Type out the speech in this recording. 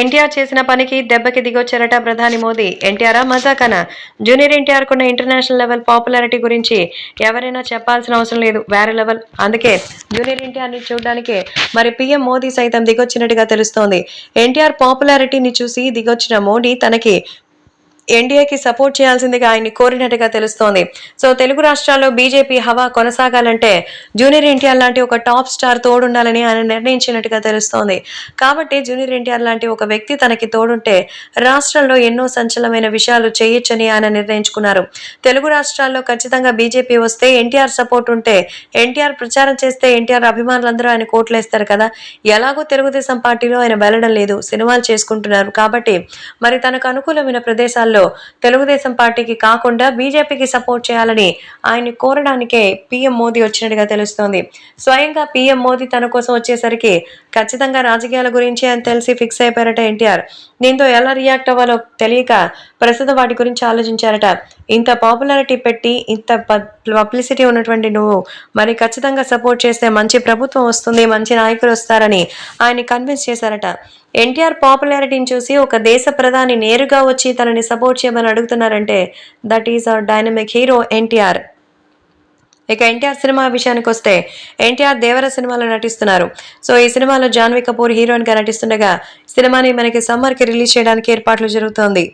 ఎన్టీఆర్ చేసిన పనికి దెబ్బకి దిగొచ్చారట ప్రధాని మోదీ. ఎన్టీఆర్ మజాకనా? జూనియర్ ఎన్టీఆర్ కున్న ఇంటర్నేషనల్ లెవెల్ పాపులారిటీ గురించి ఎవరైనా చెప్పాల్సిన అవసరం లేదు. వేరే లెవెల్. అందుకే జూనియర్ ఎన్టీఆర్ని చూడడానికి మరి పీఎం మోదీ సైతం దిగొచ్చినట్టుగా తెలుస్తోంది. ఎన్టీఆర్ పాపులారిటీని చూసి దిగొచ్చిన మోడీ తనకి ఎన్డీఏకి సపోర్ట్ చేయాల్సిందిగా ఆయన్ని కోరినట్టుగా తెలుస్తోంది. సో తెలుగు రాష్ట్రాల్లో బీజేపీ హవా కొనసాగాలంటే జూనియర్ ఎన్టీఆర్ లాంటి ఒక టాప్ స్టార్ తోడుండాలని ఆయన నిర్ణయించినట్టుగా తెలుస్తోంది. కాబట్టి జూనియర్ ఎన్టీఆర్ లాంటి ఒక వ్యక్తి తనకి తోడుంటే రాష్ట్రంలో ఎన్నో సంచలనమైన విషయాలు చేయొచ్చని ఆయన నిర్ణయించుకున్నారు. తెలుగు రాష్ట్రాల్లో ఖచ్చితంగా బీజేపీ వస్తే ఎన్టీఆర్ సపోర్ట్ ఉంటే ఎన్టీఆర్ ప్రచారం చేస్తే ఎన్టీఆర్ అభిమానులందరూ ఆయన కోట్లేస్తారు కదా. ఎలాగో తెలుగుదేశం పార్టీలో ఆయన వెళ్ళడం లేదు. సినిమాలు చేసుకుంటున్నారు. కాబట్టి మరి తనకు అనుకూలమైన ప్రదేశాల్లో తెలుగుదేశం పార్టీకి కాకుండా బీజేపీకి సపోర్ట్ చేయాలని ఆయన కోరడానికే పీఎం మోదీ వచ్చినట్టుగా తెలుస్తోంది. స్వయంగా పీఎం మోదీ తన కోసం వచ్చేసరికి ఖచ్చితంగా రాజకీయాల గురించి అని తెలిసి ఫిక్స్ అయిపోయారట ఎన్టీఆర్. దీంతో ఎలా రియాక్ట్ అవ్వాలో తెలియక ప్రస్తుతం వాటి గురించి ఆలోచించారట. ఇంత పాపులారిటీ పెట్టి ఇంత పబ్లిసిటీ ఉన్నటువంటి నువ్వు మరి ఖచ్చితంగా సపోర్ట్ చేస్తే మంచి ప్రభుత్వం వస్తుంది మంచి నాయకులు వస్తారని ఆయన్ని కన్విన్స్ చేశారట. ఎన్టీఆర్ పాపులారిటీని చూసి ఒక దేశ ప్రధాని నేరుగా వచ్చి తనని సపోర్ట్ చేయమని అడుగుతున్నారంటే that is our dynamic hero NTR. ఇక ఎన్టీఆర్ సినిమా విషయానికి వస్తే ఎన్టీఆర్ దేవర సినిమాలో నటిస్తున్నారు. సో ఈ సినిమాలో జాన్వీ కపూర్ హీరోయిన్గా నటిస్తుండగా సినిమాని మనకి సమ్మర్కి రిలీజ్ చేయడానికి ఏర్పాట్లు జరుగుతోంది.